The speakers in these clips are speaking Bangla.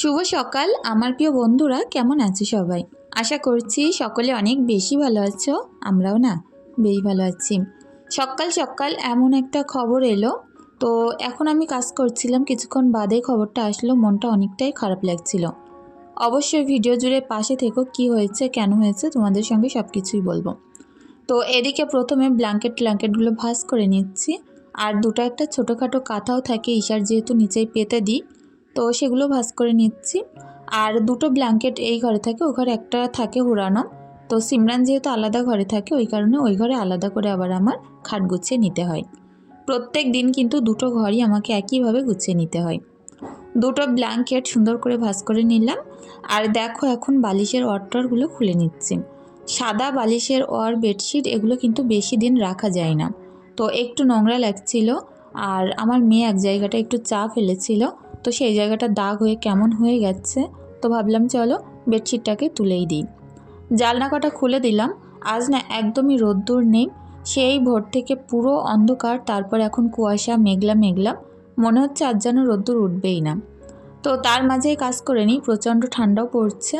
শুভ সকাল, আমার প্রিয় বন্ধুরা, কেমন আছে সবাই? আশা করছি সকলে অনেক বেশি ভালো আছো, আমরাও না, বেশ ভালো আছি। সকাল সকাল এমন একটা খবর এলো, তো এখন আমি কাজ করছিলাম, কিছুক্ষণ বাদে খবরটা আসলো, মনটা অনেকটাই খারাপ লাগছিল। অবশ্যই ভিডিও জুড়ে পাশে থেকো, কি হয়েছে, কেন হয়েছে, তোমাদের সঙ্গে সব কিছুই বলব। তো এদিকে প্রথমে ব্ল্যাঙ্কেট ট্ল্যাঙ্কেটগুলো ভাঁজ করে নিচ্ছি, আর দুটো একটা ছোটোখাটো কাঁথাও থাকে, ঈশার যেহেতু নিচেই পেতে দিই তো সেগুলো ভাঁজ করে নিচ্ছি। আর দুটো ব্ল্যাঙ্কেট এই ঘরে থাকে ওই ঘরে একটা থাকে হুড়ানো তো সিমরান যেহেতু আলাদা ঘরে থাকে, ওই কারণে ওই ঘরে আলাদা করে আবার আমার খাট গুছিয়ে নিতে হয়। প্রত্যেক দিন কিন্তু দুটো ঘরই আমাকে একইভাবে গুছিয়ে নিতে হয়। দুটো ব্ল্যাঙ্কেট সুন্দর করে ভাঁজ করে নিলাম। আর দেখো এখন বালিশের অট্টরগুলো খুলে নিচ্ছি। সাদা বালিশের অর বেডশিট এগুলো কিন্তু বেশি দিন রাখা যায় না। তো একটু নোংরা লাগছিল, আর আমার মেয়ে এক জায়গাটা একটু চা ফেলেছিল তো সেই জায়গাটা দাগ হয়ে কেমন হয়ে গেছে, তো ভাবলাম চলো বেডশিটটাকে তুলেই দিই। জালনা কটা খুলে দিলাম, আজ না একদমই রোদ্দুর নেই, সেই ভোর থেকে পুরো অন্ধকার, তারপর এখন কুয়াশা, মেঘলা মেঘলা, মনে হচ্ছে আজ যেন রোদ্দুর উঠবেই না। তো তার মাঝেই কাজ করে নিই, প্রচণ্ড ঠান্ডাও পড়ছে,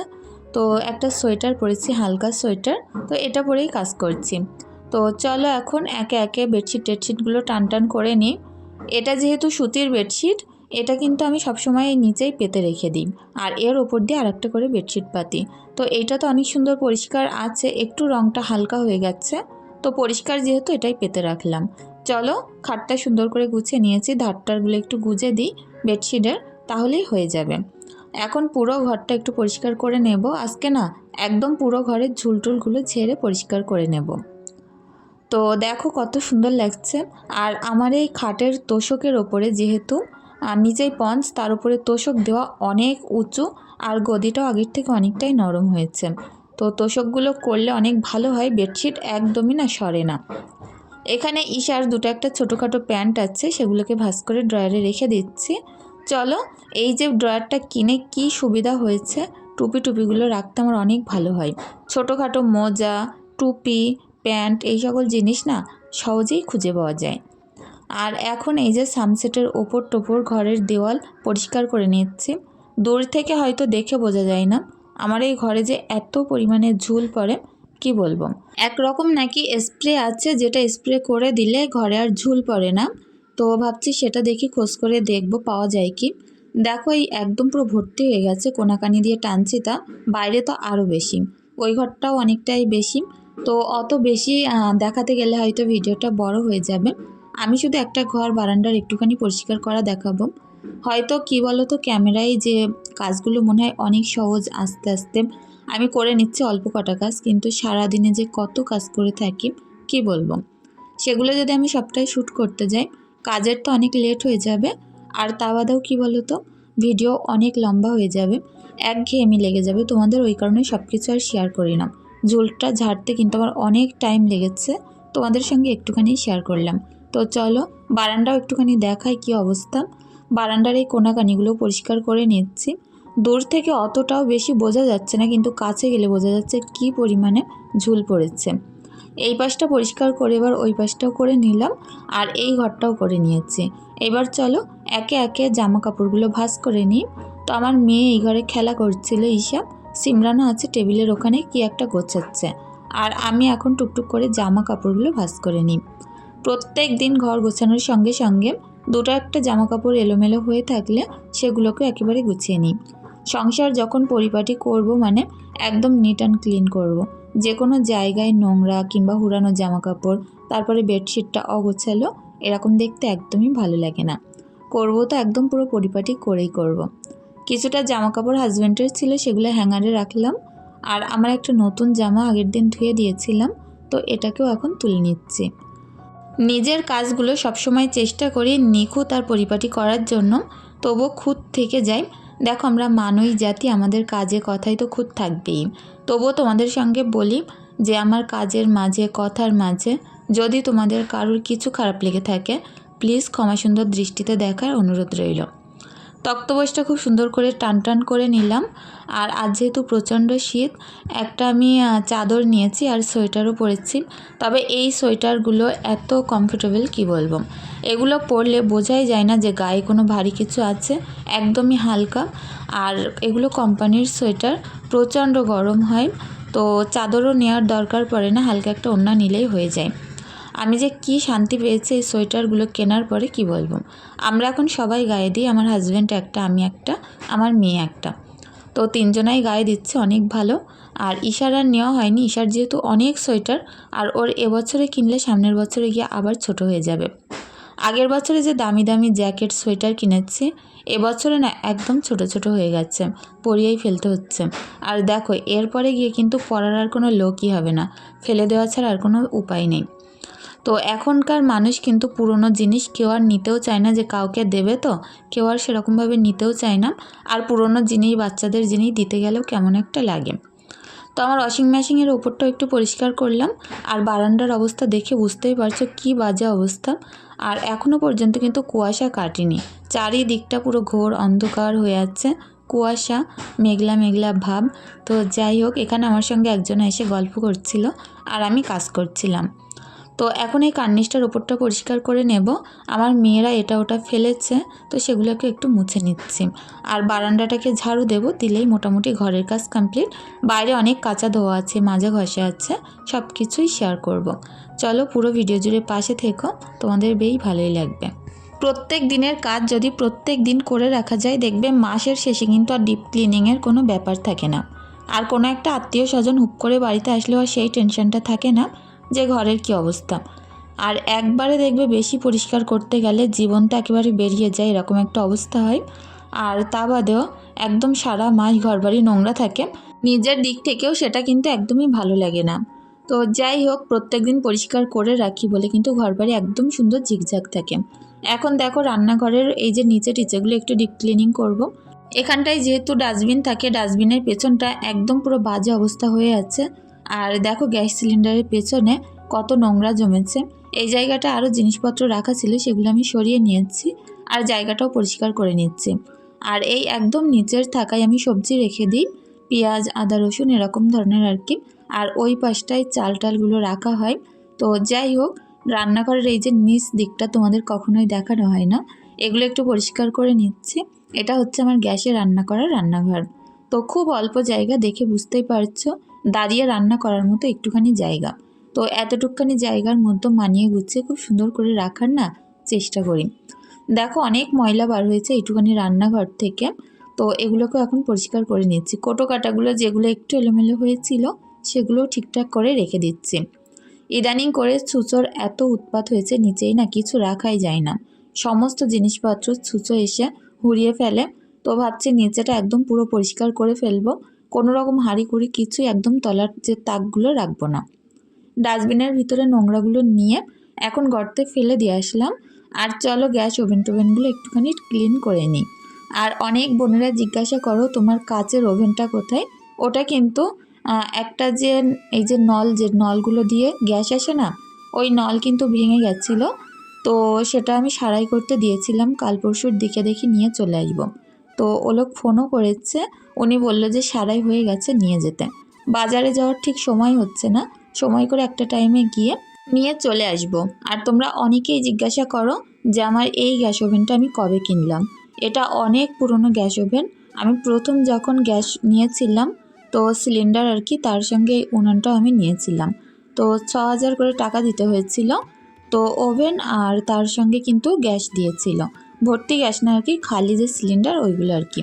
তো একটা সোয়েটার পরেছি, হালকা সোয়েটার, তো এটা পরেই কাজ করছি। তো চলো এখন একে একে বেডশিট টেডশিটগুলো টান টান করে নিই। এটা যেহেতু সুতির বেডশিট এটা কিন্তু আমি সবসময় নিচেই পেতে রেখে দিই। আর এর ওপর দিয়ে আরেকটা করে বেডশিট পাতি তো এইটা তো অনেক সুন্দর পরিষ্কার আছে, একটু রঙটা হালকা হয়ে গেছে। তো পরিষ্কার যেহেতু এটাই পেতে রাখলাম। চলো খাটটা সুন্দর করে গুছিয়ে নিয়েছি, ধারটারগুলো একটু গুজে দিই বেডশিটের, তাহলেই হয়ে যাবে। এখন পুরো ঘরটা একটু পরিষ্কার করে নেব। আজকে না একদম পুরো ঘরের ঝুলটুলগুলো ঝেড়ে পরিষ্কার করে নেব। তো দেখো কত সুন্দর লাগছে। আর আমার এই খাটের তোষকের ওপরে যেহেতু আর নিচেই পঞ্চ, তার উপরে তোষক দেওয়া অনেক উঁচু আর গদিটাও আগের থেকে অনেকটাই নরম হয়েছে। তো তোষকগুলো করলে অনেক ভালো হয়, বেডশিট একদমই না সরে না। এখানে ঈশার দুটো একটা ছোটোখাটো প্যান্ট আছে, সেগুলোকে ভাঁজ করে ড্রয়ারে রেখে দিচ্ছি। চলো, এই যে ড্রয়ারটা কিনে কি সুবিধা হয়েছে, টুপি টুপিগুলো রাখতে আমার অনেক ভালো হয়। ছোটোখাটো মোজা, টুপি, প্যান্ট, এই সকল জিনিস না সহজেই খুঁজে পাওয়া যায়। আর এখন এই যে সানসেটের ওপর টোপর ঘরের দেওয়াল পরিষ্কার করে নিচ্ছি। দূর থেকে হয়তো দেখে বোঝা যায় না, আমার এই ঘরে যে এত পরিমাণে ঝুল পড়ে, কি বলব? একরকম নাকি স্প্রে আছে যেটা স্প্রে করে দিলে ঘরে আর ঝুল পড়ে না। তো ভাবছি সেটা দেখি খোঁজ করে দেখব, পাওয়া যায় কি? দেখো এই একদম পুরো ভর্তি হয়ে গেছে, কোনাকানি দিয়ে টানছি তা, বাইরে তো আরও বেশি। ওই ঘরটাও অনেকটাই বেশি। তো অত বেশি দেখাতে গেলে হয়তো ভিডিওটা বড় হয়ে যাবে। আমি শুধু একটা ঘর, বারান্দার একটুখানি পরিষ্কার করা দেখাবো। হয়তো, কি বলো তো ক্যামেরায় যে কাজগুলো মনে হয় অনেক সহজ আস্তে আস্তে। আমি করে নিচ্ছি অল্প কটা কাজ, কিন্তু সারাদিনে যে কত কাজ করে থাকি, কি বলব? সেগুলো যদি আমি সবটাই শ্যুট করতে যাই, কাজের তো অনেক লেট হয়ে যাবে। আর তা বাদেও কী বলো তো ভিডিও অনেক লম্বা হয়ে যাবে, একঘেয়েমি লেগে যাবে। তোমাদের ওই কারণে সব কিছু আর শেয়ার করি না। ঝোলটা ঝাড়তে কিন্তু আমার অনেক টাইম লেগেছে। তোমাদের সঙ্গে একটুখানি শেয়ার করলাম। তো চলো, বারান্দাও একটুখানি দেখাই কি অবস্থা। বারান্দার এই কোনাকানিগুলো পরিষ্কার করে নিচ্ছি। দূর থেকে অতটাও বেশি বোঝা যাচ্ছে না, কিন্তু কাছে গেলে বোঝা যাচ্ছে কি পরিমাণে ঝুল পড়েছে। এই পাশটা পরিষ্কার করে এবার ওই পাশটাও করে নিলাম আর এই ঘরটাও করে নিয়েছি। এবার চলো, একে একে জামা কাপড়গুলো ভাঁজ করে নিই। তো আমার মেয়ে এই ঘরে খেলা করছিল, ঈশা। সিমরানও আছে টেবিলের ওখানে, কি একটা গোছাচ্ছে। আর আমি এখন টুকটুক করে জামা কাপড়গুলো ভাঁজ করে নিই। প্রত্যেক দিন ঘর গোছানোর সঙ্গে সঙ্গে দুটো একটা জামা কাপড় এলোমেলো হয়ে থাকলে সেগুলোকে একেবারে গুছিয়ে নিই সংসার যখন পরিপাটি করব মানে একদম নিট অ্যান্ড ক্লিন করব। যে কোনো জায়গায় নোংরা কিংবা হুড়ানো জামা কাপড় তারপরে বেডশিটটা অগোছালো, এরকম দেখতে একদমই ভালো লাগে না করব তো একদম পুরো পরিপাটি করেই করব। কিছুটা জামা কাপড় হাজব্যান্ডের ছিল, সেগুলো হ্যাঙ্গারে রাখলাম আর আমার একটা নতুন জামা আগের দিন ধুয়ে দিয়েছিলাম, তো এটাকেও এখন তুলে নিচ্ছি নিজের কাজগুলো সবসময় চেষ্টা করি নিখুঁত আর পরিপাটি করার জন্য। তবু খুঁত থেকে যাই। দেখো আমরা মানুষ, জাতি, আমাদের কাজে কথাই তো খুঁত থাকবেই। তবুও তোমাদের সঙ্গে বলি যে আমার কাজের মাঝে, কথার মাঝে যদি তোমাদের কারোর কিছু খারাপ লেগে থাকে প্লিজ ক্ষমা সুন্দর দৃষ্টিতে দেখার অনুরোধ রইল। তক্তপোষটা খুব সুন্দর করে টান টান করে নিলাম। আর আজ যেহেতু প্রচণ্ড শীত, একটা আমি চাদর নিয়েছি আর সোয়েটারও পরেছি। তবে এই সোয়েটারগুলো এত কমফোর্টেবল কি বলব? এগুলো পরলে বোঝাই যায় না যে গায়ে কোনো ভারী কিছু আছে, একদমই হালকা। আর এগুলো কোম্পানির সোয়েটার, প্রচণ্ড গরম হয়, তো চাদরও নেওয়ার দরকার পড়ে না, হালকা একটা ওড়না নিলেই হয়ে যায়। আমি যে কি শান্তি পেয়েছি এই সোয়েটারগুলো কেনার পরে কি বলব? আমরা এখন সবাই গায়ে দিই, আমার হাজব্যান্ড একটা, আমি একটা, আমার মেয়ে একটা। তো তিনজনাই গায়ে দিচ্ছে, অনেক ভালো। আর ঈশার আর নেওয়া হয়নি। ঈশার যেহেতু অনেক সোয়েটার, আর ওর এবছরে কিনলে সামনের বছরে গিয়ে আবার ছোট হয়ে যাবে। আগের বছরে যে দামি দামি জ্যাকেট, সোয়েটার কিনেছি এবছরে না একদম ছোট ছোট হয়ে গেছে, পরিয়েই ফেলতে হচ্ছে। আর দেখো, এরপরে গিয়ে কিন্তু পরার আর কোনো লোকই হবে না। ফেলে দেওয়া ছাড়া আর কোনো উপায় নেই। তো এখনকার মানুষ কিন্তু পুরনো জিনিস কেউ আর নিতেও চায় না যে কাউকে দেবে তো। কেউ আর সেরকমভাবে নিতেও চায় না। আর পুরনো জিনিস, বাচ্চাদের জিনিস দিতে গেলেও কেমন একটা লাগে। তো আমার ওয়াশিং মেশিনের ওপরটাও একটু পরিষ্কার করলাম। আর বারান্দার অবস্থা দেখে বুঝতেই পারছ কী বাজে অবস্থা। আর এখনও পর্যন্ত কিন্তু কুয়াশা কাটেনি। চারিদিকটা পুরো ঘোর অন্ধকার হয়ে আছে। কুয়াশা, মেঘলা মেঘলা ভাব। তো যাই হোক, এখানে আমার সঙ্গে একজন এসে গল্প করছিল। আর আমি কাজ করছিলাম। তো এখন এই কার্নিশটার ওপরটা পরিষ্কার করে নেব। আমার মেয়েরা এটা ওটা ফেলেছে, তো সেগুলোকে একটু মুছে নিচ্ছি। আর বারান্দাটাকে ঝাড়ু দেব, দিলেই মোটামুটি ঘরের কাজ কমপ্লিট। বাইরে অনেক কাঁচা ধোয়া আছে মাজা ঘষা আছে সব কিছুই শেয়ার করব। চলো পুরো ভিডিও জুড়ে পাশে থেকো, তোমাদের বেই ভালোই লাগবে। প্রত্যেক দিনের কাজ যদি প্রত্যেক দিন করে রাখা যায়, দেখবে মাসের শেষে কিন্তু আর ডিপ ক্লিনিংয়ের কোনো ব্যাপার থাকে না। আর কোনো একটা আত্মীয় স্বজন হুপ করে বাড়িতে আসলেও আর সেই টেনশনটা থাকে না। যে ঘরের কি অবস্থা। আর একবারে দেখবে বেশি পরিষ্কার করতে গেলে জীবনটা একেবারে বেরিয়ে যায়, এরকম একটা অবস্থা হয়। আর তা বাদেও একদম সারা মাস ঘরবাড়ি নোংরা থাকে। নিজের দিক থেকেও সেটা কিন্তু একদমই ভালো লাগে না। তো যাই হোক প্রত্যেক দিন পরিষ্কার করে রাখি বলে কিন্তু ঘরবাড়ি একদম সুন্দর ঝিকঝাক থাকে। এখন দেখো রান্নাঘরের এই যে নিচে টিচেগুলো একটু ডিপ ক্লিনিং করব। এখানটায় যেহেতু ডাস্টবিন থাকে ডাস্টবিনের পেছনটা একদম পুরো বাজে অবস্থা হয়ে আছে। আর দেখো গ্যাস সিলিন্ডারের পেছনে কত নোংরা জমেছে। এই জায়গাটা আরও জিনিসপত্র রাখা ছিল, সেগুলো আমি সরিয়ে নিয়েছি আর জায়গাটাও পরিষ্কার করে নিচ্ছি। আর এই একদম নিচের থাকায় আমি সবজি রেখে দিই, পেঁয়াজ, আদা, রসুন এরকম ধরনের আর কি। আর ওই পাশটায় চাল টালগুলো রাখা হয়। তো যাই হোক, রান্নাঘরের এই যে নিচ দিকটা তোমাদের কখনোই দেখানো হয় না। এগুলো একটু পরিষ্কার করে নিচ্ছি। এটা হচ্ছে আমার গ্যাসে রান্না করার রান্নাঘর। তো খুব অল্প জায়গা দেখে বুঝতেই পারছ দাঁড়িয়ে রান্না করার মতো একটুখানি জায়গা। তো এতটুকখানি জায়গার মধ্যে মানিয়ে গুছিয়ে খুব সুন্দর করে রাখার না চেষ্টা করি। দেখো অনেক ময়লা বার হয়েছে একটুখানি রান্নাঘর থেকে। তো এগুলোকে এখন পরিষ্কার করে নিচ্ছি। কোটো কাটাগুলো যেগুলো একটু এলোমেলো হয়েছিল সেগুলো ঠিকঠাক করে রেখে দিচ্ছি। ইদানিং করে ছুঁচোর এত উৎপাত হয়েছে নিচেই না কিছু রাখাই যায় না। সমস্ত জিনিসপত্র ছুঁচো এসে হুড়িয়ে ফেলে। তো ভাবছি নিচেটা একদম পুরো পরিষ্কার করে ফেলব। কোনো রকম হাঁড়ি কুড়ি কিছুই একদম তলার যে তাকগুলো রাখব না। ডাস্টবিনের ভিতরে নোংরাগুলো নিয়ে এখন গর্তে ফেলে দিয়ে আসলাম। আর চলো গ্যাস ওভেন টোভেনগুলো একটুখানি ক্লিন করে নিই। আর অনেক বোনেরা জিজ্ঞাসা করো, তোমার কাচের ওভেনটা কোথায়? ওটা কিন্তু একটা যে এই যে নল, যে নলগুলো দিয়ে গ্যাস আসে না, ওই নল কিন্তু ভেঙে গেছিল। তো সেটা আমি সারাই করতে দিয়েছিলাম। কাল পরশুর দিকে দেখি নিয়ে চলে আসব। তো ও লোক ফোনও করেছে। উনি বলল যে সারাই হয়ে গেছে, নিয়ে যেতে। বাজারে যাওয়ার ঠিক সময় হচ্ছে না। সময় করে একটা টাইমে গিয়ে নিয়ে চলে আসব। আর তোমরা অনেকেই জিজ্ঞাসা করো যে আমার এই গ্যাস ওভেনটা আমি কবে কিনলাম। এটা অনেক পুরনো গ্যাস ওভেন। আমি প্রথম যখন গ্যাস নিয়েছিলাম, তো সিলিন্ডার আর কি তার সঙ্গে এই উনানটাও আমি নিয়েছিলাম। তো ছ হাজার করে টাকা দিতে হয়েছিল। তো ওভেন আর তার সঙ্গে কিন্তু গ্যাস দিয়েছিল। ভর্তি গ্যাস না আর কি, খালি যে সিলিন্ডার ওইগুলো আর কি।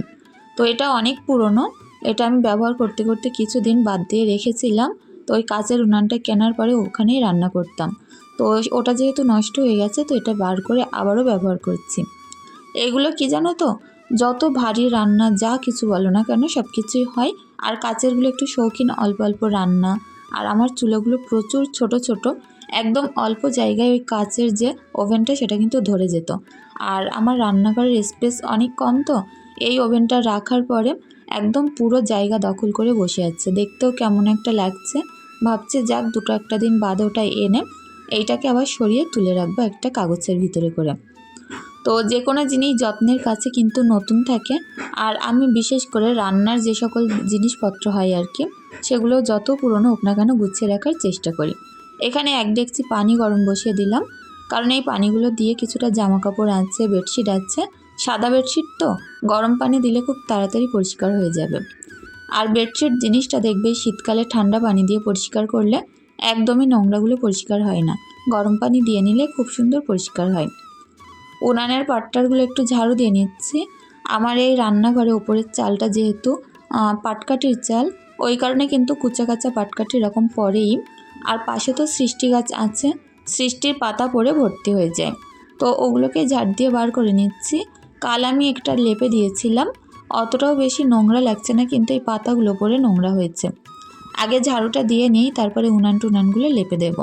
তো এটা অনেক পুরনো, এটা আমি ব্যবহার করতে করতে কিছুদিন বাদ দিয়ে রেখেছিলাম। তো ওই কাঁচের উনানটা কেনার পরে ওখানেই রান্না করতাম। তো ওটা যেহেতু নষ্ট হয়ে গেছে, তো এটা বার করে আবারও ব্যবহার করছি। এগুলো কি জানো তো, যত ভারী রান্না যা কিছু বলো না কেন, সব কিছুই হয়। আর কাচেরগুলো একটু শৌখিন অল্প অল্প রান্না। আর আমার চুলোগুলো প্রচুর ছোট ছোট, একদম অল্প জায়গায় ওই কাচের যে ওভেনটা সেটা কিন্তু ধরে যেত। আর আমার রান্নাঘরের স্পেস অনেক কম তো। এই ওভেনটা রাখার পরে একদম পুরো জায়গা দখল করে বসে আছে। দেখতেও কেমন একটা লাগছে। ভাবছে যাক দুটো একটা দিন বাদে ওটা এনে এইটাকে আবার সরিয়ে তুলে রাখব একটা কাগজের ভিতরে করে। তো যে কোনো জিনিস যত্নের কাছে কিন্তু নতুন থাকে। আর আমি বিশেষ করে রান্নার যে সকল জিনিসপত্র হয় আর কি, সেগুলো যত পুরনো হোক না কেন গুছিয়ে রাখার চেষ্টা করি। এখানে এক ডেকচি পানি গরম বসিয়ে দিলাম। কারণ এই পানিগুলো দিয়ে কিছুটা জামা কাপড় আছে বেডশিট আছে সাদা বেডশিট তো, গরম পানি দিলে খুব তাড়াতাড়ি পরিষ্কার হয়ে যাবে। আর বেডশিট জিনিসটা দেখবে, শীতকালে ঠান্ডা পানি দিয়ে পরিষ্কার করলে একদমই নোংরাগুলো পরিষ্কার হয় না। গরম পানি দিয়ে নিলে খুব সুন্দর পরিষ্কার হয়। উনানের পাট্টারগুলো একটু ঝাড়ু দিয়ে নিচ্ছি। আমার এই রান্নাঘরে ওপরের চালটা যেহেতু পাটকাঠির চাল, ওই কারণে কিন্তু কুচা কাচা পাটকাঠি এরকম পরেই। আর পাশে তো সৃষ্টি গাছ আছে সৃষ্টির পাতা পড়ে ভর্তি হয়ে যায়। তো ওগুলোকে ঝাড় দিয়ে বার করে নিচ্ছি। কাল আমি একটা লেপে দিয়েছিলাম। অতটাও বেশি নোংরা লাগছে না, কিন্তু এই পাতাগুলো পরে নোংরা হয়েছে। আগে ঝাড়ুটা দিয়ে নিই, তারপরে উনান টুনানগুলো লেপে দেব।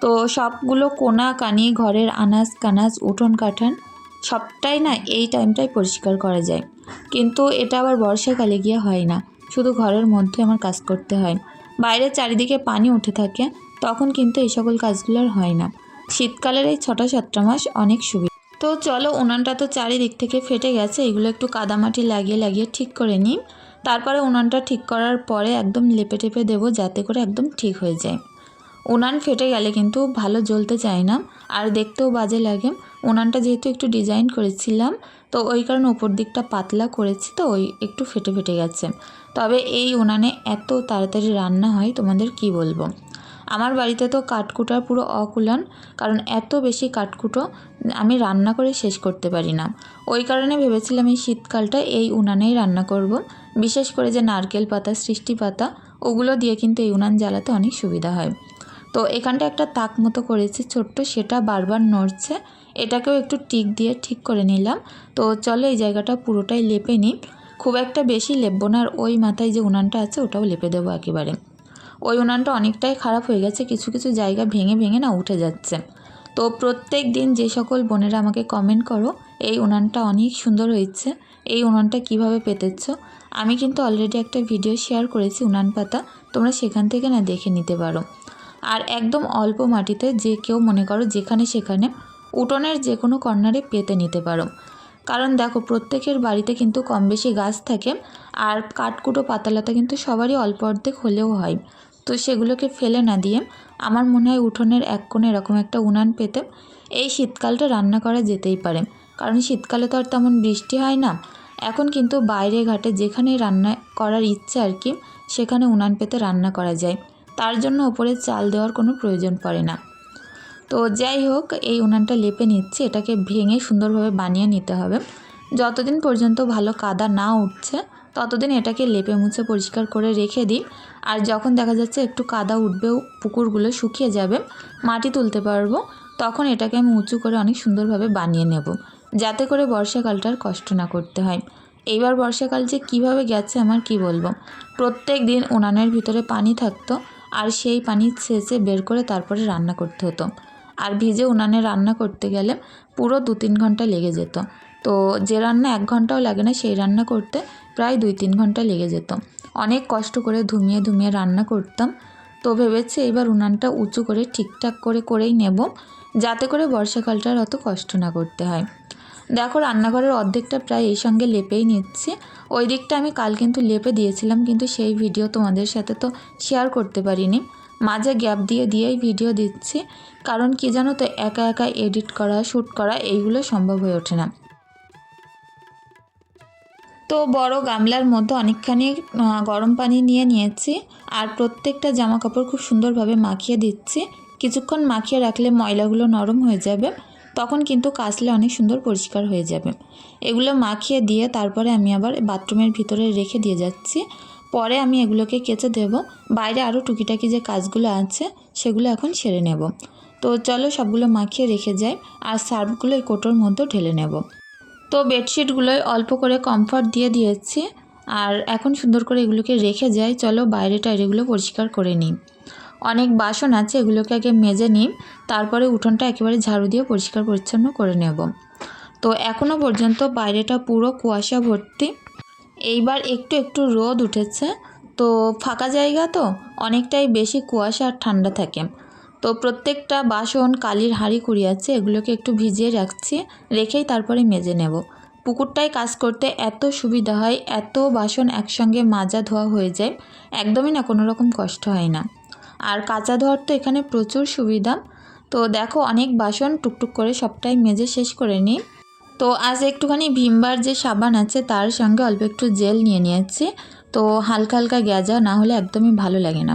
তো সবগুলো কোনা, কানি, ঘরের আনাজ, কানাজ, উঠোন কাঠান সবটাই না এই টাইমটাই পরিষ্কার করা যায়। কিন্তু এটা আবার বর্ষাকালে গিয়ে হয় না। শুধু ঘরের মধ্যে আমার কাজ করতে হয়। বাইরে চারিদিকে পানি উঠে থাকে। তখন কিন্তু এই সকল কাজগুলো আর হয় না। শীতকালের এই ছটা সাতটা মাস অনেক সুবিধা তো চলো উনানটা তো চারিদিক থেকে ফেটে গেছে, এগুলো একটু কাদামাটি লাগিয়ে লাগিয়ে ঠিক করে নিই। তারপরে উনানটা ঠিক করার পরে একদম লেপে টেপে দেবো যাতে করে একদম ঠিক হয়ে যায়। উনান ফেটে গেলে কিন্তু ভালো জ্বলতে চায় না, আর দেখতেও বাজে লাগে। উনানটা যেহেতু একটু ডিজাইন করেছিলাম, তো ওই কারণে উপর দিকটা পাতলা করেছি, তো ওই একটু ফেটে ফেটে গেছে। তবে এই উনানে এত তাড়াতাড়ি রান্না হয়, তোমাদের কি বলব? আমার বাড়িতে তো কাঠকুটার পুরো অকুলান, কারণ এত বেশি কাঠকুটো আমি রান্না করে শেষ করতে পারি না। ওই কারণে ভেবেছিলাম এই শীতকালটা এই উনানেই রান্না করব। বিশেষ করে যে নারকেল পাতা, সৃষ্টি পাতা, ওগুলো দিয়ে কিন্তু এই উনান জ্বালাতে অনেক সুবিধা হয়। তো এখানটা একটা তাক মতো করেছি ছোট্ট, সেটা বারবার নড়ছে। এটাকেও একটু টিক দিয়ে ঠিক করে নিলাম। তো চলো এই জায়গাটা পুরোটাই লেপে নিই। খুব একটা বেশি লেপবো না, আর ওই মাথায় যে উনানটা আছে, ওটাও লেপে দেবো একেবারে। ওই উনানটা অনেকটাই খারাপ হয়ে গেছে, কিছু কিছু জায়গা ভেঙে ভেঙে না উঠে যাচ্ছে। তো প্রত্যেক দিন যে সকল বোনেরা আমাকে কমেন্ট করো, এই উনানটা অনেক সুন্দর হয়েছে, এই উনানটা কীভাবে পেতেছ? আমি কিন্তু অলরেডি একটা ভিডিও শেয়ার করেছি উনান পাতা, তোমরা সেখান থেকে না দেখে নিতে পারো। আর একদম অল্প মাটিতে যে কেউ মনে করো যেখানে সেখানে উঠোনের যে কোনো কর্নারে পেতে নিতে পারো। কারণ দেখো প্রত্যেকের বাড়িতে কিন্তু কম বেশি গাছ থাকে, আর কাঠকুটো পাতালাতা কিন্তু সবারই অল্প অর্ধেক হলেও হয়। তো সেগুলোকে ফেলে না দিয়ে আমার মনে হয় উঠোনের এক কোণে এরকম একটা উনান পেতে এই শীতকালটা রান্না করা যেতেই পারে। কারণ শীতকালে তো আর তেমন বৃষ্টি হয় না। এখন কিন্তু বাইরে ঘাটে যেখানেই রান্না করার ইচ্ছে আর কি, সেখানে উনান পেতে রান্না করা যায়। তার জন্য ওপরে চাল দেওয়ার কোনো প্রয়োজন পড়ে না। তো যাই হোক, এই উনানটা লেপে নিচ্ছি। এটাকে ভেঙে সুন্দরভাবে বানিয়ে নিতে হবে। যতদিন পর্যন্ত ভালো কাদা না উঠছে ততদিন এটাকে লেপে মুছে পরিষ্কার করে রেখে দিই। আর যখন দেখা যাচ্ছে একটু কাদা উঠবেও পুকুরগুলো শুকিয়ে যাবে, মাটি তুলতে পারব, তখন এটাকে আমি উঁচু করে অনেক সুন্দরভাবে বানিয়ে নেব, যাতে করে বর্ষাকালটার কষ্ট না করতে হয়। এইবার বর্ষাকাল যে কীভাবে গেছে আমার কি বলব? প্রত্যেক দিন উনানের ভিতরে পানি থাকতো, আর সেই পানি ছেঁচে বের করে তারপরে রান্না করতে হতো। আর ভিজে উনানে রান্না করতে গেলে পুরো দু তিন ঘণ্টা লেগে যেত। তো যে রান্না এক ঘন্টাও লাগে না, সেই রান্না করতে প্রায় দুই তিন ঘণ্টা লেগে যেত। অনেক কষ্ট করে ধুমিয়ে ধুমিয়ে রান্না করতাম। তো ভেবেছি এবার উনানটা উঁচু করে ঠিকঠাক করে করেই নেব, যাতে করে বর্ষাকালটার অত কষ্ট না করতে হয়। দেখো, রান্নাঘরের অর্ধেকটা প্রায় এই সঙ্গে লেপেই নিচ্ছি। ওই দিকটা আমি কাল কিন্তু লেপে দিয়েছিলাম, কিন্তু সেই ভিডিও তোমাদের সাথে তো শেয়ার করতে পারিনি। মাঝে গ্যাপ দিয়ে দিয়েই ভিডিও দিচ্ছি, কারণ কি জানো তো, একা একা এডিট করা শ্যুট করা, এইগুলো সম্ভব হয়ে ওঠে না। তো বড় গামলার মধ্যে অনেকখানি গরম পানি নিয়ে নিয়েছি আর প্রত্যেকটা জামা কাপড় খুব সুন্দরভাবে মাখিয়ে দিচ্ছি। কিছুক্ষণ মাখিয়ে রাখলে ময়লাগুলো নরম হয়ে যাবে, তখন কিন্তু কাচলে অনেক সুন্দর পরিষ্কার হয়ে যাবে। এগুলো মাখিয়ে দিয়ে তারপরে আমি আবার বাথরুমের ভিতরে রেখে দিয়ে যাচ্ছি। পরে আমি এগুলোকে কেচে দেব। বাইরে আরও টুকিটাকি যে কাজগুলো আছে, সেগুলো এখন সেরে নেব। তো চলো সবগুলো মাখিয়ে রেখে যাই আর সার্ফগুলো এই কোটোর মধ্যে ঢেলে নেব। তো বেডশিটগুলোয় অল্প করে কমফর্ট দিয়ে দিয়েছি আর এখন সুন্দর করে এগুলোকে রেখে যাই। চলো বাইরে টাইরেগুলো পরিষ্কার করে নিই। অনেক বাসন আছে, এগুলোকে আগে মেজে নিই, তারপরে উঠোনটা একেবারে ঝাড়ু দিয়ে পরিষ্কার পরিচ্ছন্ন করে নেব। তো এখনও পর্যন্ত বাইরেটা পুরো কুয়াশা ভর্তি। এইবার একটু একটু রোদ উঠেছে, তো ফাঁকা জায়গা তো? অনেকটাই বেশি কুয়াশা আর ঠান্ডা থাকে। তো প্রত্যেকটা বাসন, কালির হাঁড়ি কুড়ি আছে এগুলোকে একটু ভিজিয়ে রাখছি, রেখেই তারপরে মেজে নেব। পুকুরটায় কাজ করতে এত সুবিধা হয়, এত বাসন একসঙ্গে মাজা ধোয়া হয়ে যায়, একদমই না কোনো রকম কষ্ট হয় না। আর কাঁচা ধোয়ার তো এখানে প্রচুর সুবিধা। তো দেখো, অনেক বাসন টুকটুক করে সবটাই মেজে শেষ করে নিই। তো আজ একটুখানি ভিমবার যে সাবান আছে, তার সঙ্গে অল্প একটু জেল নিয়ে নিয়েছি। তো হালকা হালকা গ্যাজা না হলে একদমই ভালো লাগে না।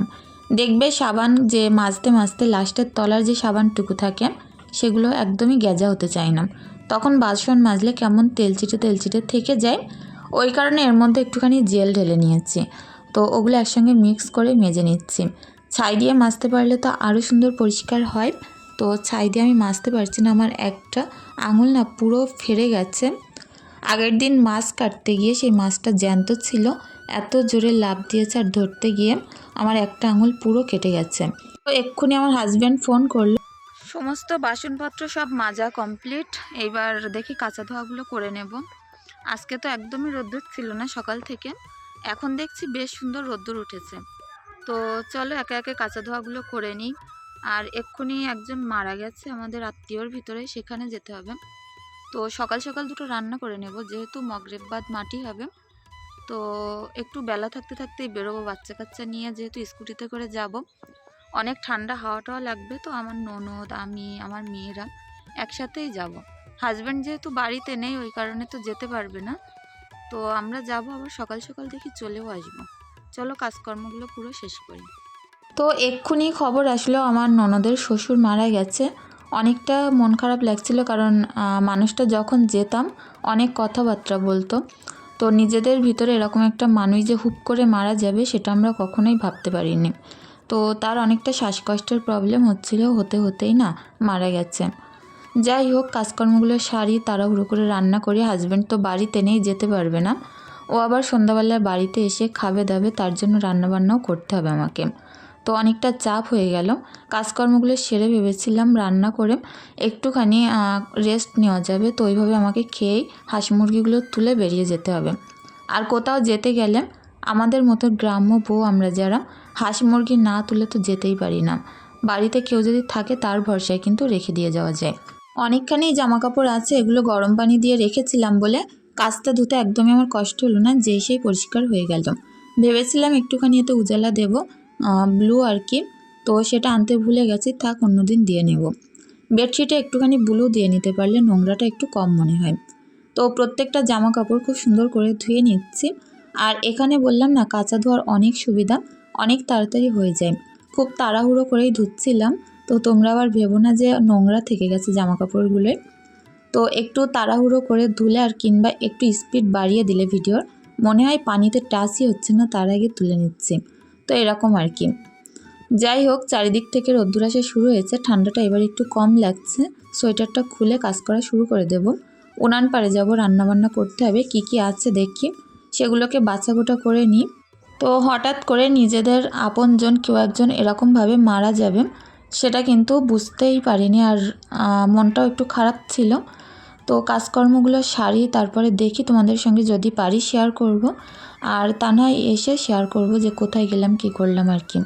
দেখবে সাবান যে মাজতে মাজতে লাস্টের তলার যে সাবানটুকু থাকে, সেগুলো একদমই গ্যাজা হতে চায় না। তখন বাসন মাজলে কেমন তেলচিটে তেলচিটে থেকে যায়। ওই কারণে এর মধ্যে একটুখানি জেল ঢেলে নিয়েছি। তো ওগুলো একসঙ্গে মিক্স করে মেজে নিচ্ছি। ছাই দিয়ে মাজতে পারলে তো আরও সুন্দর পরিষ্কার হয়। তো ছাই দিয়ে আমি মাজতে পারছি না, আমার একটা আঙুল না পুরো ফেরে গেছে। আগের দিন মাছ কাটতে গিয়ে সেই মাছটা জ্যান্ত ছিল। এত জোরে লাভ দিয়েছে আর ধরতে গিয়ে আমার একটা আঙুল পুরো কেটে গেছে। তো এক্ষুনি আমার হাজব্যান্ড ফোন করল। সমস্ত বাসনপত্র সব মাজা কমপ্লিট এইবার দেখি কাঁচা ধোয়াগুলো করে নেব। আজকে তো একদমই রোদ্দুর ছিল না সকাল থেকে। এখন দেখছি বেশ সুন্দর রোদ্দুর উঠেছে। তো চলো একে একে কাঁচা ধোয়াগুলো করে নিই। আর এক্ষুনি একজন মারা গেছে আমাদের আত্মীয়র ভিতরে, সেখানে যেতে হবে। তো সকাল সকাল দুটো রান্না করে নেব। যেহেতু মগরেব বাদ মাটি হবে, তো একটু বেলা থাকতে, থাকতেই বেরোবো বাচ্চা কাচ্চা নিয়ে। যেহেতু স্কুটিতে করে যাব, অনেক ঠান্ডা হাওয়া টাওয়া লাগবে, তো আমার ননদ, আমি, আমার মেয়েরা একসাথেই যাব। হাজব্যান্ড যেহেতু বাড়িতে নেই, ওই কারণে তো যেতে পারবে না। তো আমরা যাব, আবার সকাল সকাল দেখি চলেও আসব। চলো কাজকর্মগুলো পুরো শেষ করি। তো এক্ষুনি খবর আসলো, আমার ননদের শ্বশুর মারা গেছে। অনেকটা মন খারাপ লাগছিল কারণ মানুষটা যখন যেতাম অনেক কথাবার্তা বলতো। তো নিজেদের ভিতরে এরকম একটা মানুষ যে হুপ করে মারা যাবে সেটা আমরা কখনোই ভাবতে পারিনি। তো তার অনেকটা শ্বাসকষ্টের প্রবলেম হচ্ছিল, হতে হতেই না মারা গেছে। যাই হোক, কাজকর্মগুলো সারি তাড়াহুড়ো করে রান্না করি হাজব্যান্ড তো বাড়িতে নেই, যেতে পারবে না। ও আবার সন্ধ্যাবেলায় বাড়িতে এসে খাবে দাবে তার জন্য রান্নাবান্নাও করতে হবে আমাকে। তো অনেকটা চাপ হয়ে গেল। কাজকর্মগুলো সেরে ভেবেছিলাম রান্না করে একটুখানি রেস্ট নেওয়া যাবে। তো ওইভাবে আমাকে খেয়েই হাঁস মুরগিগুলো তুলে বেরিয়ে যেতে হবে। আর কোথাও যেতে গেলে আমাদের মতো গ্রাম্য বউ আমরা যারা হাঁস মুরগি না তুলে তো যেতেই পারি না। বাড়িতে কেউ যদি থাকে তার ভরসায় কিন্তু রেখে দিয়ে যাওয়া যায়। অনেকখানি জামা কাপড় আছে, এগুলো গরম পানি দিয়ে রেখেছিলাম বলে কাচতে ধুতে একদমই আমার কষ্ট হলো না, যেই সেই পরিষ্কার হয়ে গেল। ভেবেছিলাম একটুখানি এতে উজালা দেবো ব্লু আর কি। তো সেটা আনতে ভুলে গেছি, থাক, অন্যদিন দিয়ে নেব। বেডশিটে একটুখানি ব্লু দিয়ে নিতে পারলে নোংরাটা একটু কম মনে হয়। তো প্রত্যেকটা জামা কাপড় খুব সুন্দর করে ধুয়ে নিচ্ছি। আর এখানে বললাম না, কাঁচা ধোয়ার অনেক সুবিধা, অনেক তাড়াতাড়ি হয়ে যায়। খুব তাড়াহুড়ো করেই ধুচ্ছিলাম। তো তোমরা আবার ভেবো না যে নোংরা থেকে গেছে জামা কাপড়গুলোয় তো একটু তাড়াহুড়ো করে ধুলে আর কিংবা একটু স্পিড বাড়িয়ে দিলে ভিডিওর, মনে হয় পানিতে টাচই হচ্ছে না, তার আগে তুলে নিচ্ছি। তো এরকম আর কি। যাই হোক, চারিদিক থেকে রোদ্দুর আসা শুরু হয়েছে। ঠান্ডাটা এবার একটু কম লাগছে। সোয়েটারটা খুলে কাজ করা শুরু করে দেব। উনান পাড়ে যাব রান্নাবান্না করতে হবে। কি কি আছে দেখি। সেগুলোকে বাছাগোটা করে নিই তো হঠাৎ করে নিজেদের আপনজন কেউ একজন এরকমভাবে মারা যাবে, সেটা কিন্তু বুঝতেই পারিনি। আর মনটাও একটু খারাপ ছিল। তো কাজকর্মগুলো সারি, তারপরে দেখি তোমাদের সঙ্গে যদি পারি শেয়ার করব। আর তা নয় এসে শেয়ার করব যে কোথায় গেলাম, কি করলাম আর কি।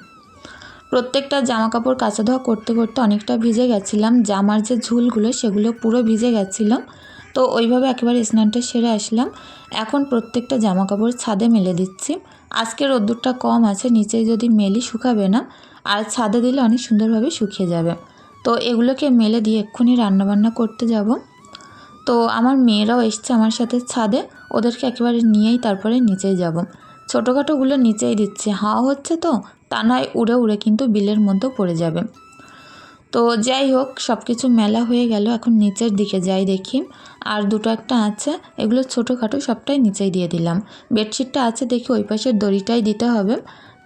প্রত্যেকটা জামা কাপড় কাচা ধোয়া করতে করতে অনেকটা ভিজে গেছিলাম। জামার যে ঝুলগুলো, সেগুলো পুরো ভিজে গেছিল। তো ওইভাবে একেবারে স্নানটা সেরে আসলাম। এখন প্রত্যেকটা জামা কাপড় ছাদে মেলে দিচ্ছি। আজকে রোদ্দুরটা কম আছে, নিচে যদি মেলি শুকাবে না, আর ছাদে দিলে অনেক সুন্দরভাবে শুকিয়ে যাবে। তো এগুলোকে মেলে দিয়ে এক্ষুনি রান্নাবান্না করতে যাব। তো আমার মেয়েরাও এসছে আমার সাথে ছাদে। ওদেরকে একেবারে নিয়েই তারপরে নিচেই যাব। ছোটোখাটোগুলো নিচেই দিচ্ছে। হাওয়া হচ্ছে তো, তা নয় উড়ে উড়ে কিন্তু বিলের মধ্যেও পড়ে যাবে। তো যাই হোক সব কিছু মেলা হয়ে গেল। এখন নিচের দিকে যাই দেখি। আর দুটো একটা আছে, এগুলো ছোটোখাটো সবটাই নিচেই দিয়ে দিলাম। বেডশিটটা আছে দেখি ওই পাশের দড়িটাই দিতে হবে।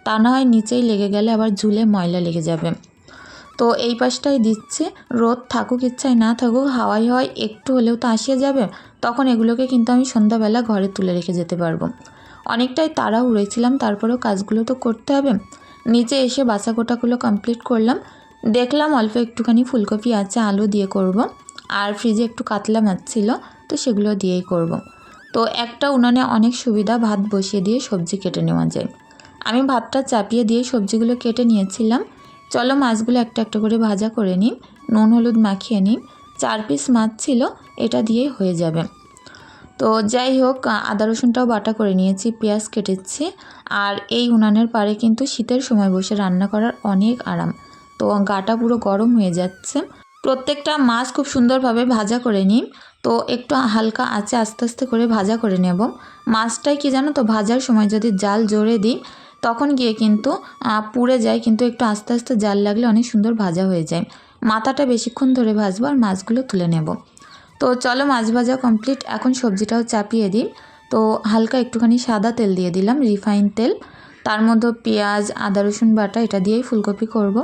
তা না হয় নিচেই লেগে গেলে আবার ঝুলে ময়লা লেগে যাবে। তো এই পাশটাই দিচ্ছে। রোদ থাকুক ইচ্ছায় না থাকুক, হাওয়াই হাওয়ায় একটু হলেও তো আসিয়া যাবে, তখন এগুলোকে কিন্তু আমি সন্ধ্যাবেলা ঘরে তুলে রেখে যেতে পারব। অনেকটাই তারা উড়েছিলাম তারপরেও কাজগুলো তো করতে হবে। নিচে এসে বাসা কোটাগুলো কমপ্লিট করলাম। দেখলাম অল্প একটুখানি ফুলকপি আছে, আলু দিয়ে করব। আর ফ্রিজে একটু কাতলা মাছ ছিল, তো সেগুলো দিয়েই করব। তো একটা উনানে অনেক সুবিধা, ভাত বসিয়ে দিয়ে সবজি কেটে নেওয়া যায়। আমি ভাতটা চাপিয়ে দিয়ে সবজিগুলো কেটে নিয়েছিলাম। চলো মাছগুলো একটা একটা করে ভাজা করে নিই। নুন, হলুদ মাখিয়ে নিই। চার পিস মাছ ছিল, এটা দিয়েই হয়ে যাবে। তো যাই হোক, আদা রসুনটাও বাটা করে নিয়েছি, পেঁয়াজ কেটেছি। আর এই উনানের পাড়ে কিন্তু শীতের সময় বসে রান্না করার অনেক আরাম। তো গাটা পুরো গরম হয়ে যাচ্ছে। প্রত্যেকটা মাছ খুব সুন্দরভাবে ভাজা করে নিই। তো একটু হালকা আঁচে আস্তে আস্তে করে ভাজা করে নেব। মাছটাই কি জানো তো, ভাজার সময় যদি জাল জোরে দিই তখন গিয়ে কিন্তু পুড়ে যায়, কিন্তু একটু আস্তে আস্তে জাল লাগলে অনেক সুন্দর ভাজা হয়ে যায়। মাথাটা বেশিক্ষণ ধরে ভাজবো আর মাছগুলো তুলে নেব। তো চলো মাছ ভাজা কমপ্লিট এখন সবজিটাও চাপিয়ে দিই। তো হালকা একটুখানি সাদা তেল দিয়ে দিলাম রিফাইন তেল। তার মধ্যে পেঁয়াজ, আদা, রসুন বাটা, এটা দিয়েই ফুলকপি করব।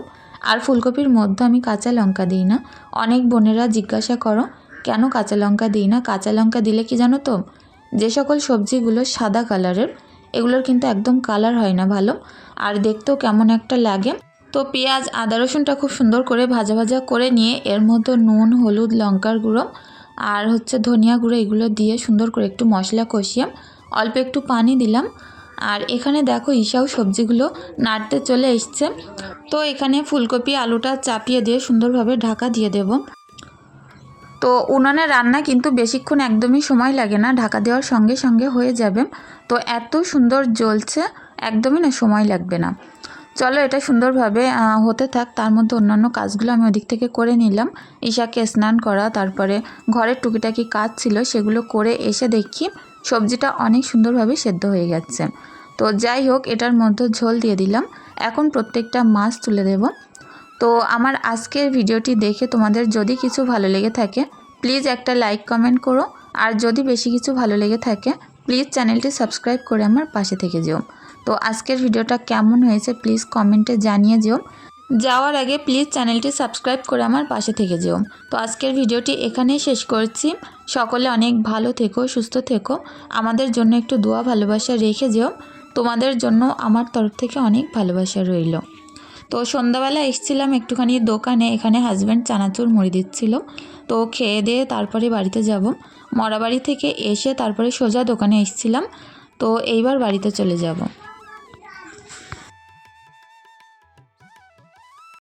আর ফুলকপির মধ্যে আমি কাঁচা লঙ্কা দিই না। অনেক বোনেরা জিজ্ঞাসা করো, কেন কাঁচা লঙ্কা দিই না? কাঁচা লঙ্কা দিলে কি জানো তো, যে সকল সবজিগুলো সাদা কালারের এগুলোর কিন্তু একদম কালার হয় না ভালো। আর দেখতেও কেমন একটা লাগে। তো পেঁয়াজ, আদা, রসুনটা খুব সুন্দর করে ভাজা ভাজা করে নিয়ে এর মধ্যে নুন, হলুদ, লঙ্কার গুঁড়ো আর হচ্ছে ধনিয়া গুঁড়ো এগুলো দিয়ে সুন্দর করে একটু মশলা কষিয়ে অল্প একটু পানি দিলাম। আর এখানে দেখো ঈশাও সবজিগুলো নাড়তে চলে এসছে। তো এখানে ফুলকপি, আলুটা চাপিয়ে দিয়ে সুন্দরভাবে ঢাকা দিয়ে দেব। তো উনানে রান্না কিন্তু বেশিক্ষণ একদমই সময় লাগে না, ঢাকা দেওয়ার সঙ্গে সঙ্গে হয়ে যাবে। তো এত সুন্দর জ্বলছে, একদমই না সময় লাগবে না। চলো এটা সুন্দরভাবে হতে থাক, তার মধ্যে অন্যান্য কাজগুলো আমি ওদিক থেকে করে নিলাম। ঈশাকে স্নান করা, তারপরে ঘরের টুকিটাকি কাজ ছিল, সেগুলো করে এসে দেখি সবজিটা অনেক সুন্দরভাবে সেদ্ধ হয়ে গেছে। তো যাই হোক, এটার মধ্যে ঝোল দিয়ে দিলাম। এখন প্রত্যেকটা মাছ তুলে দেব। তো আমার আজকের ভিডিওটি দেখে তোমাদের যদি কিছু ভালো লেগে থাকে প্লিজ একটা লাইক কমেন্ট করো। আর যদি বেশি কিছু ভালো লেগে থাকে প্লিজ চ্যানেলটি সাবস্ক্রাইব করে আমার পাশে থেকে যেও। তো আজকের ভিডিওটা কেমন হয়েছে প্লিজ কমেন্টে জানিয়ে যেও। যাওয়ার আগে প্লিজ চ্যানেলটি সাবস্ক্রাইব করে আমার পাশে থেকে যেও। তো আজকের ভিডিওটি এখানেই শেষ করছি। সকলে অনেক ভালো থেকো, সুস্থ থেকো। আমাদের জন্য একটু দোয়া, ভালোবাসা রেখে যেও। তোমাদের জন্য আমার তরফ থেকে অনেক ভালোবাসা রইল। তো সন্ধ্যাবেলা এসেছিলাম একটুখানি দোকানে, এখানে হাজব্যান্ড চানাচুর মুড়ি দিচ্ছিল। তো খেয়ে দিয়ে তারপরে বাড়িতে যাব। মরাবাড়ি থেকে এসে তারপরে সোজা দোকানে এসেছিলাম। তো এইবার বাড়িতে চলে যাব।